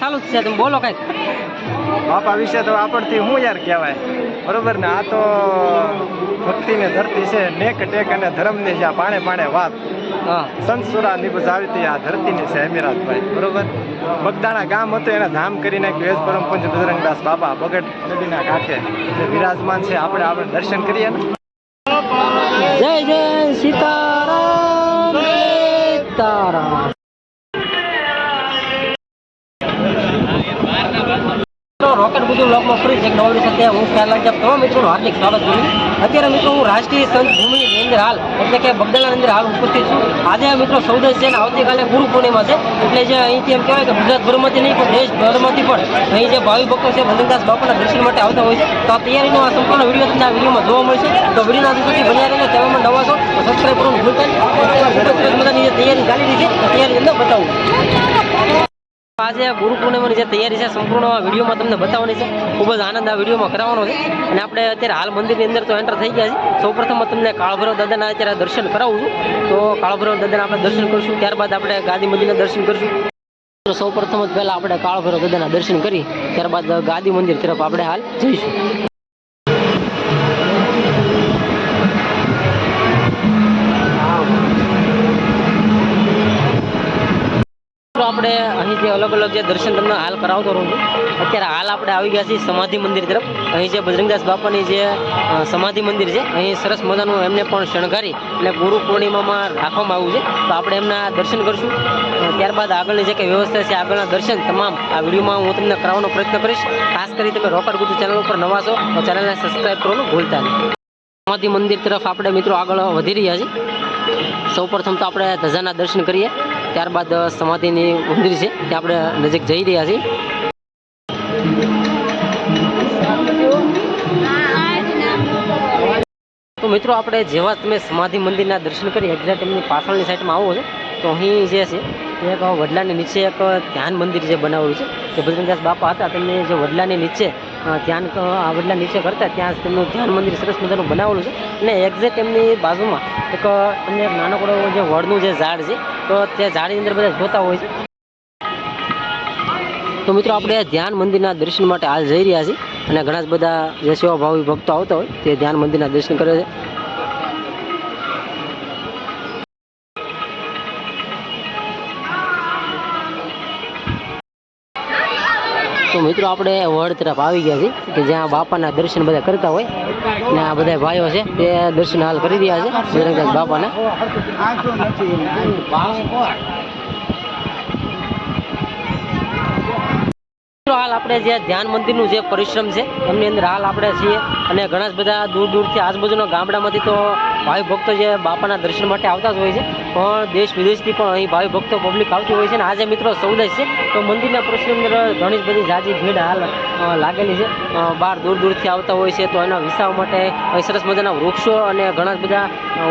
ચાલુ જ છે તમે બોલો કાંઈક. બાપા વિશે તો આપણથી શું યાર કહેવાય? બરોબર ને? આ તો ભક્તિને ધરતી છે નેક ટેક અને ધર્મની છે આ પાણે પાણે વાત. હા. સંતસુરા નિબુજ આવી આ ધરતીની છે અમીરાજભાઈ. બરોબર? બગદાણા ગામ હતું એને ધામ કરી નાખ્યું વેજ પરમ પંચ બજરંગદાસ બાબા બગડ નદીના કાંઠે જે વિરાજમાન છે આપણે આપણે દર્શન કરીએ ને? જય જય સીતારામ સીતારામ. રોકેટ બધું લોકમાં ફરી છે નવા સાથે હું ખ્યાલ લાગી તમામ મિત્રોનું હાર્દિક સ્વાગત કરું અત્યારે મિત્રો હું રાષ્ટ્રીય સંત ભૂમિની અંદર હાલ, એટલે કે બગદાણાની અંદર હાલ ઉપસ્થિત છું. આજે મિત્રો સૌદેશ છે અને આવતીકાલે ગુરુ પૂર્ણિમા છે. એટલે જે અહીંથી એમ કહેવાય કે ગુજરાતભરમાંથી નહીં, પણ દેશભરમાંથી પણ અહીં જે ભાવિ ભક્તો છે ભજનદાસ બાપાના દર્શન માટે આવતા હોય છે. તો આ તૈયારીનો આ સંપૂર્ણ વીડિયો તમને આ વિડીયોમાં જોવા મળશે. તો વિડીયોના અંત સુધી બન્યા રહેજો. ચેનલમાં નવા છો સબસ્ક્રાઈબ કરવાનું ભૂલતા તૈયારી ચાલી રહી છે તૈયારી અંદર બતાવું. આજે ગુરુ પૂર્ણિમાની જે તૈયારી છે, સંપૂર્ણ વિડીયોમાં તમને બતાવવાની છે. ખૂબ જ આનંદ આ વિડીયોમાં કરાવવાનો છે. અને આપણે અત્યારે હાલ મંદિરની અંદર તો એન્ટર થઈ ગયા છે સૌપ્રથમ તમને કાળભૈરવ દાદાના અત્યારે દર્શન કરાવું છું. તો કાળભૈરવ દાદાના આપણે દર્શન કરશું. ત્યારબાદ આપણે ગાદી મંદિરના દર્શન કરશું. સૌપ્રથમ જ પહેલાં આપણે કાળભૈરવ દાદાના દર્શન કરી, ત્યારબાદ ગાદી મંદિર તરફ આપણે હાલ જઈશું. તો આપણે અહીં જે અલગ અલગ જે દર્શન તમને હાલ કરાવતો રહું અત્યારે હાલ આપણે આવી ગયા છીએ સમાધિ મંદિર તરફ. અહીં જે બજરંગદાસ બાપાની જે સમાધિ મંદિર છે, અહીં સરસ મજાનું એમને પણ શણગારી અને ગુરુ પૂર્ણિમામાં રાખવામાં આવ્યું છે. તો આપણે એમના દર્શન કરીશું. ત્યારબાદ આગળની જે કંઈ વ્યવસ્થા છે, આગળના દર્શન તમામ આ વિડીયોમાં હું તમને કરાવવાનો પ્રયત્ન કરીશ. ખાસ કરી તમે રોકડ ગુજુ ચેનલ ઉપર નવા છો, તો ચેનલને સબસ્ક્રાઈબ કરવાનું ભૂલતા નહીં. સમાધિ મંદિર તરફ આપણે મિત્રો આગળ વધી રહ્યા છીએ. સૌપ્રથમ તો આપણે ધજાના દર્શન કરીએ. ત્યારબાદ સમાધિની મંદિર છે, ત્યાં આપણે નજીક જઈ રહ્યા છીએ. તો મિત્રો, આપણે જેવા તમે સમાધિ મંદિરના દર્શન કરી એક્ઝેક્ટ એમની પાછળની સાઈડમાં આવો છો, તો અહીં જે છે, એક વડલાની નીચે એક ધ્યાન મંદિર જે બનાવ્યું છે. કે ભજનદાસ બાપા હતા, તેમને જે વડલાની નીચે ધ્યાન આ વડલા નીચે કરતા ત્યાં તેમનું ધ્યાન મંદિર સરસ મજાનું બનાવેલું છે. અને એક્ઝેક્ટ એમની બાજુમાં એક તમને એક નાનકડો જે વડનું જે ઝાડ છે, તો તે ઝાડની અંદર બધા જોતા હોય છે. તો મિત્રો આપણે ધ્યાન મંદિરના દર્શન માટે હાલ જઈ રહ્યા છીએ. અને ઘણા જ બધા જે સેવાભાવી ભક્તો આવતા હોય તે ધ્યાન મંદિરના દર્શન કરે છે. તો મિત્રો આપણે વડ તરફ આવી ગયા છીએ, કે જ્યાં બાપાના દર્શન બધા કરતા હોય, ને આ બધા ભાઈઓ છે તે દર્શન હાલ કરી રહ્યા છે બાપાના. મિત્રો હાલ આપણે જે ધ્યાન મંદિરનું જે પરિશ્રમ છે, એમની અંદર હાલ આપણે છીએ, અને ઘણા બધા દૂર દૂરથી આજુબાજુના ગામડામાંથી તો ભાવિ ભક્તો જે બાપાના દર્શન માટે આવતા જ હોય છે. પણ દેશ વિદેશથી પણ અહીં ભાવિ ભક્તો પબ્લિક આવતી હોય છે અને આજે મિત્રો સૌદેશ છે. તો મંદિરના પ્રશ્ન અંદર ઘણી જ બધી જાજી ભીડ હાલ લાગેલી છે. બહાર દૂર દૂરથી આવતા હોય છે તો એના વિસાવ માટે અહીં સરસ મજાના વૃક્ષો અને ઘણા જ બધા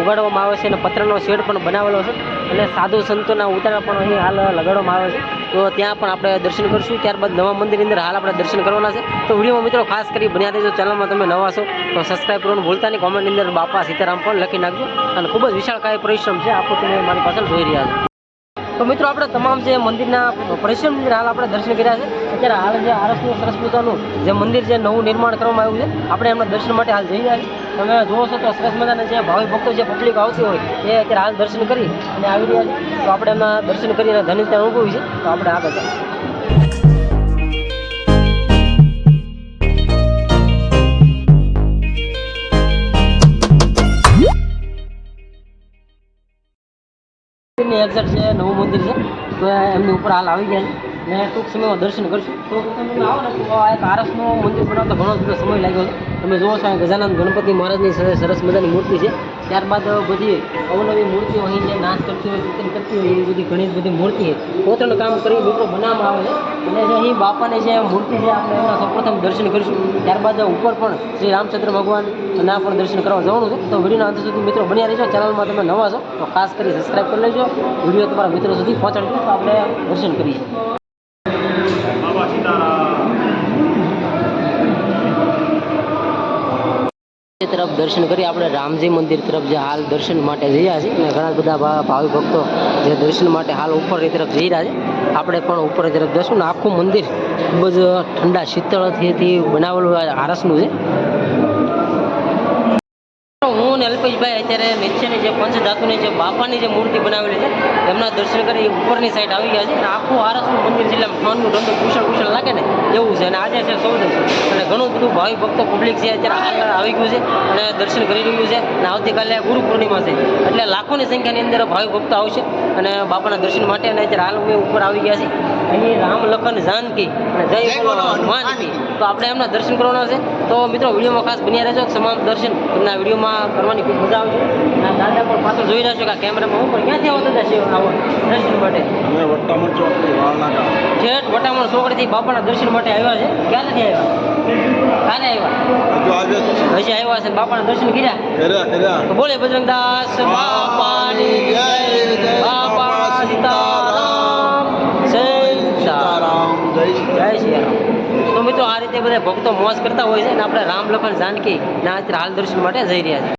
ઉગાડવામાં આવે છે અને પત્રનો શેડ પણ બનાવેલો છે. અને સાધુ સંતોના ઉતારા પણ અહીં હાલ લગાડવામાં આવે છે. તો ત્યાં પણ આપણે દર્શન કરીશું. ત્યારબાદ નવા મંદિરની અંદર હાલ આપણે દર્શન કરવાના છે. તો વિડીયોમાં મિત્રો ખાસ કરી બન્યા રહેજો. ચેનલમાં તમે નવા છો તો સબસ્ક્રાઈબ કરવાનું ભૂલતા નહીં. કોમેન્ટની અંદર બાપા સીતારામ પણ લખી નાખજો અને ખૂબ જ વિશાળકાય પરિશ્રમ છે. આપો તમે મારી પાછળ જોઈ રહ્યા છો. તો મિત્રો, આપણે તમામ જે મંદિરના પરિશ્રમ હાલ આપણે દર્શન કર્યા છે, અત્યારે હાલ જે આરસનું સરસ મજાનું જે મંદિર જે નવું નિર્માણ કરવામાં આવ્યું છે, આપણે એમના દર્શન માટે હાલ જઈ રહ્યા છીએ. તમે જુઓ છો તો સરસ મજાના જે ભાવિ ભક્તો જે પબ્લિક આવતી હોય, એ અત્યારે હાલ દર્શન કરી અને આવી રહ્યા છે. તો આપણે એમના દર્શન કરીને ધન્યતા અનુભવી છે. તો આપણે આગળ જઈએ એક્ઝેક્ટ છે નવું મંદિર છે. તો એમની ઉપર હાલ આવી ગયા છે. ને ટૂંક સમયમાં દર્શન કરશું. તો તમે આવો ને, તો આ એક આરસનું મંદિર બનાવતા ઘણો બધો સમય લાગ્યો છે. તમે જુઓ છો ગજાનંદ ગણપતિ મહારાજની સરસ મજાની મૂર્તિ છે. ત્યારબાદ બધી અવનવી મૂર્તિઓ અહીં જે નાશ કરતી હોય, ચિંતન કરતી હોય, એવી બધી ઘણી બધી મૂર્તિ પોતાનું કામ કરી મિત્રો બનાવવામાં આવે છે. અને જે અહીં બાપાની જે મૂર્તિ છે, આપણે એમના સૌપ્રથમ દર્શન કરીશું. ત્યારબાદ ઉપર પણ શ્રી રામચંદ્ર ભગવાન ના પણ દર્શન કરવા જવાનું છે. તો વિડીયોના અંત સુધી મિત્રો બન્યા રહેજો. ચેનલમાં તમે નવા છો, તો ખાસ કરી સબસ્ક્રાઈબ કરી લેજો. વીડિયો તમારા મિત્રો સુધી પહોંચાડજો. તો આપણે દર્શન કરીએ. તરફ દર્શન કરી આપણે રામજી મંદિર તરફ જે હાલ દર્શન માટે જઈએ છીએ અને ઘણા બધા ભાવિ ભક્તો જે દર્શન માટે હાલ ઉપરની તરફ જઈ રહ્યા છે. આપણે પણ ઉપર તરફ જશું ને આખું મંદિર ખૂબ જ ઠંડા શીતળથી બનાવેલું આરસનું છે. હું ને અલ્પેશભાઈ અત્યારે નીચેની જે પંચધાતુની જે બાપાની જે મૂર્તિ બનાવેલી છે, એમના દર્શન કરી ઉપરની સાઈડ આવી ગયા છે. અને આખું આરસનું મંદિર આમ ઠંડુ ઠંડુ કુશળ કુશળ લાગે ને, એવું છે. અને આજે છે સૌથી અને ઘણું બધું ભાવિ ભક્તો પબ્લિક છે અત્યારે આવી ગયું છે અને દર્શન કરી રહ્યું છે. અને આવતીકાલે ગુરુ પૂર્ણિમા છે. એટલે લાખોની સંખ્યાની અંદર ભાવિ ભક્તો આવશે અને બાપાના દર્શન માટે અને અત્યારે હાલ ઉપર આવી ગયા છે અહીં રામ લખન જાનકી અને જય બોલો હનુમાન તો આપણે એમના દર્શન કરવાના છે. તો મિત્રો વિડીયોમાં ખાસ બન્યા રહેજો. તમામ દર્શન તમને આ વિડીયોમાં કરવાની ખૂબ મજા આવશે. અને દાદા પણ પાછળ જોઈ રહ્યા છો કે આ કેમેરામાં હું પણ ક્યાંથી આવો દાદા છે આવો દર્શન માટે? છેટ વટામણ ચોકડીથી બાપાના દર્શન માટે આવ્યા છે. ક્યારેથી આવ્યા? કાલે આવ્યા? હજી આવ્યા છે. બાપાના દર્શન કર્યા? બોલે બજરંગદાસ બાપાની જય બાપા સીતારામ જય શ્રી રામ તો મિત્રો આ રીતે બધા ભક્તો મોજ કરતા હોય છે અને આપણે રામ લખન જાનકી ના હાલ દર્શન માટે જઈ રહ્યા છે.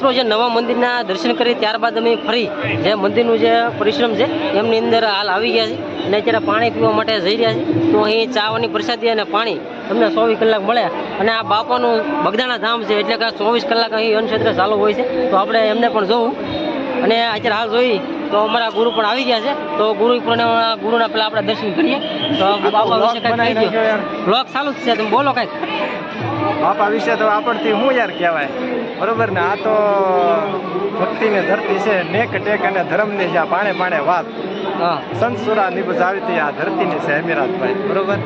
જે નવા મંદિરના દર્શન કરી ત્યારબાદ અમે ફરી જે મંદિરનું જે પરિશ્રમ છે, એમની અંદર હાલ આવી ગયા છે. અને અત્યારે પાણી પીવા માટે જઈ રહ્યા છે. તો અહીં ચાવાની પ્રસાદી અને પાણી તમને ચોવીસ કલાક મળે. અને આ બાપાનું બગદાણા ધામ છે એટલે કે ચોવીસ કલાક અહીં અન્નક્ષેત્ર ચાલુ હોય છે. તો આપણે એમને પણ જોવું. અને અત્યારે હાલ જોઈ તો અમારા ગુરુ પણ આવી ગયા છે. તો ગુરુ ગુરુના પેલા આપણે દર્શન કરીએ. તો બાપા વિશે બ્લોગ ચાલુ જ છે તમે બોલો કંઈક. બાપા વિશે તો આપણથી શું યાર કહેવાય? બરોબર ને? આ તો ભક્તિની ધરતી છે નેક ટેક અને ધર્મની જ્યાં પાણે પાણે વાત. હા. સુરાની હતી આ ધરતીની છે અમીરાતભાઈ બરોબર?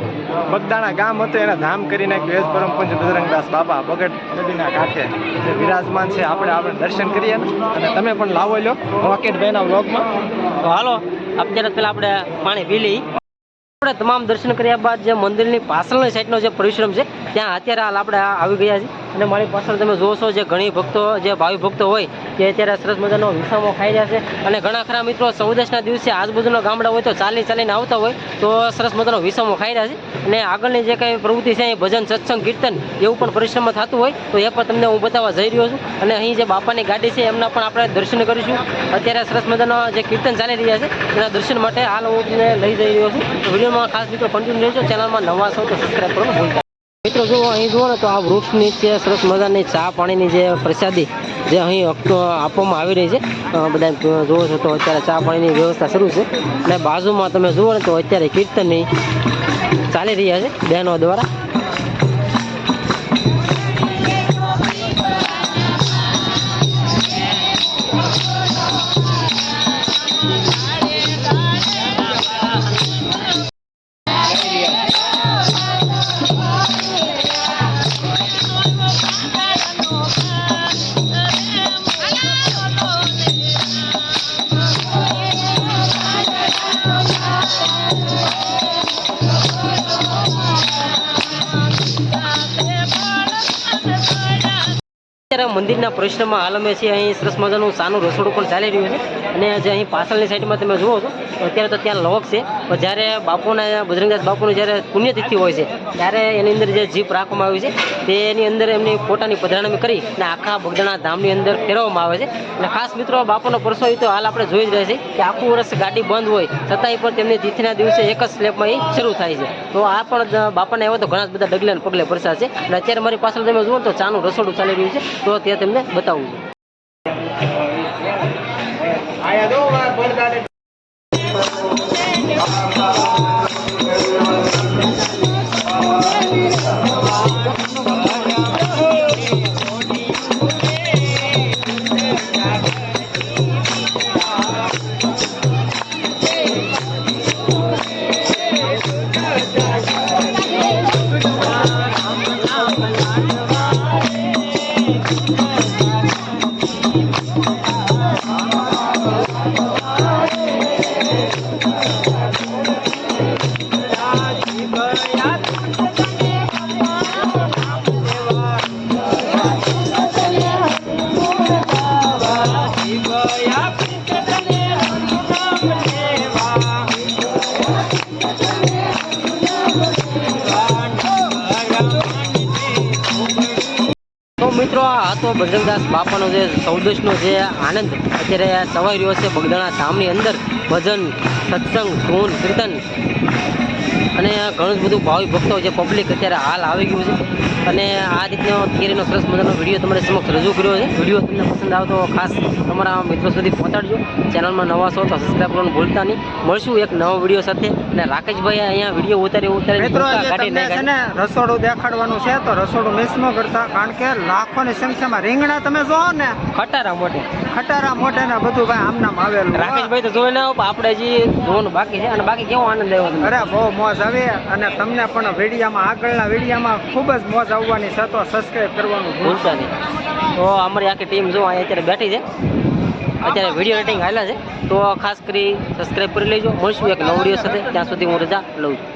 બગદાણા ગામ હતું, એના ધામ કરી નાખ્યું. પરમ પંચ બજરંગદાસ બાબા બગડ નદીના કાંઠે જે વિરાજમાન છે. આપણે આપણે દર્શન કરીએ અને તમે પણ લાવો લ્યો રોકેટભાઈના વ્લોગમાં. તો હાલો, અત્યારે પેલા આપણે પાણી પી લઈ આપણે તમામ દર્શન કર્યા બાદ જે મંદિરની પાછળની સાઈડનો જે પરિશ્રમ છે, ત્યાં અત્યારે હાલ આપણે આવી ગયા છીએ. અને મારી પાછળ તમે જોશો જે ઘણી ભક્તો, જે ભાવિ ભક્તો હોય તે અત્યારે સરસ મજાનો વિસામો ખાઈ રહ્યા છે. અને ઘણા ખરા મિત્રો ચૌદસના દિવસે આજુબાજુના ગામડા હોય તો ચાલી ચાલીને આવતા હોય, તો સરસ મજાનો વિસામો ખાઈ રહ્યા છે. અને આગળની જે કંઈ પ્રવૃત્તિ છે, એ ભજન, સત્સંગ, કીર્તન, એવું પણ પરિશ્રમ થતું હોય, તો એ પણ તમને હું બતાવવા જઈ રહ્યો છું. અને અહીં જે બાપાની ગાડી છે, એમના પણ આપણે દર્શન કરીશું. અત્યારે સરસ મજાનો જે કીર્તન ચાલી રહ્યા છે, એના દર્શન માટે હાલ હું લઈ જઈ રહ્યો છું. વિડીયોમાં ખાસ મિત્રો કન્ટિન્યુ રહેજો. ચેનલમાં નવા છો તો સબસ્ક્રાઈબ નહીં. મિત્રો, જુઓ, અહીં જુઓ ને તો આ વૃક્ષ નીચે સરસ મજાની ચા પાણીની જે પ્રસાદી જે અહીં આપવામાં આવી રહી છે. બધા જુઓ છો તો અત્યારે ચા પાણીની વ્યવસ્થા શરૂ છે. અને બાજુમાં તમે જુઓ ને તો અત્યારે કીર્તનની ચાલી રહ્યા છે બહેનો દ્વારા. અત્યારે મંદિરના પરિશ્રમમાં હાલ અમે છીએ. અહીં સરસ મજાનું સાનું રસોડું પણ ચાલી રહ્યું છે. અને જે અહીં પાછળની સાઈડમાં તમે જુઓ છો, અત્યારે તો ત્યાં લોક છે. પણ જ્યારે બાપુના, બજરંગદાસ બાપુની જ્યારે પુણ્યતિથિ હોય છે, ત્યારે એની અંદર જે જીપ રાખવામાં આવી છે તેની અંદર એમની પોતાની પધરાણમી કરી અને આખા બગદાણા ધામની અંદર ફેરવવામાં આવે છે. અને ખાસ મિત્રો બાપુનો પરસો તો હાલ આપણે જોઈ જ રહ્યા છીએ કે આખું વર્ષ ગાડી બંધ હોય, છતાંય પણ તેમની તિથિના દિવસે એક જ સ્લેબમાં એ શરૂ થાય છે. તો આ પણ બાપાને એવા તો ઘણા બધા ડગલે પગલે પરસા છે. અને અત્યારે મારી પાછળ તમે જુઓ તો ચાનું રસોડું ચાલી રહ્યું છે. તો તે તમને બતાવું છું. તો બજરંગદાસ બાપાનો જે ચૌદશનો જે આનંદ અત્યારે સવાઈ રહ્યો છે બગદાણા ધામની અંદર. ભજન, સત્સંગ, ધૂન, કીર્તન અને ઘણું જ બધું ભાવિ ભક્તો, જે પબ્લિક અત્યારે હાલ આવી ગયું છે. અને આ રીતનો કેરીનો સરસ મજાનો વીડિયો તમારી સમક્ષ રજૂ કર્યો છે. વીડિયો તમને પસંદ આવે તો ખાસ તમારા મિત્રો સુધી પહોંચાડજો. ચેનલમાં નવા છો તો સબસ્ક્રાઈબ કરવાનું ભૂલતા નહીં. મળશું એક નવો વીડિયો સાથે. અને રાકેશભાઈ અહીંયા વીડિયો ઉતારી ઉતારી રસોડું દેખાડવાનું છે તો રસોડું મિસ ન કરતા કારણ કે લાખોની સંખ્યામાં રીંગણા તમે જોવો ને. ખટારા મોટે ખટારા મોટે ને બધું ભાઈ આમનામ આવેલું. હોય. રાકેશભાઈ તો જોઈ ના આપણે હજી જોવાનું બાકી છે. અને બાકી કેવો આનંદ આવ્યો અરે બહુ મોજ આવી. અને તમને પણ વિડીયામાં આગળના વિડીયામાં ખૂબ જ મોજ આવવાની છે તો સબસ્ક્રાઈબ કરવાનું ભૂલતા નહીં. તો અમારી આખી ટીમ જો અહીંયા અત્યારે બેઠી છે. અત્યારે વીડિયો રેટિંગ હાલ્યા છે. તો ખાસ કરી સબસ્ક્રાઈબ કરી લેજો. મળશું એક નવો વીડિયો સાથે. ત્યાં સુધી હું રજા લઉં છું.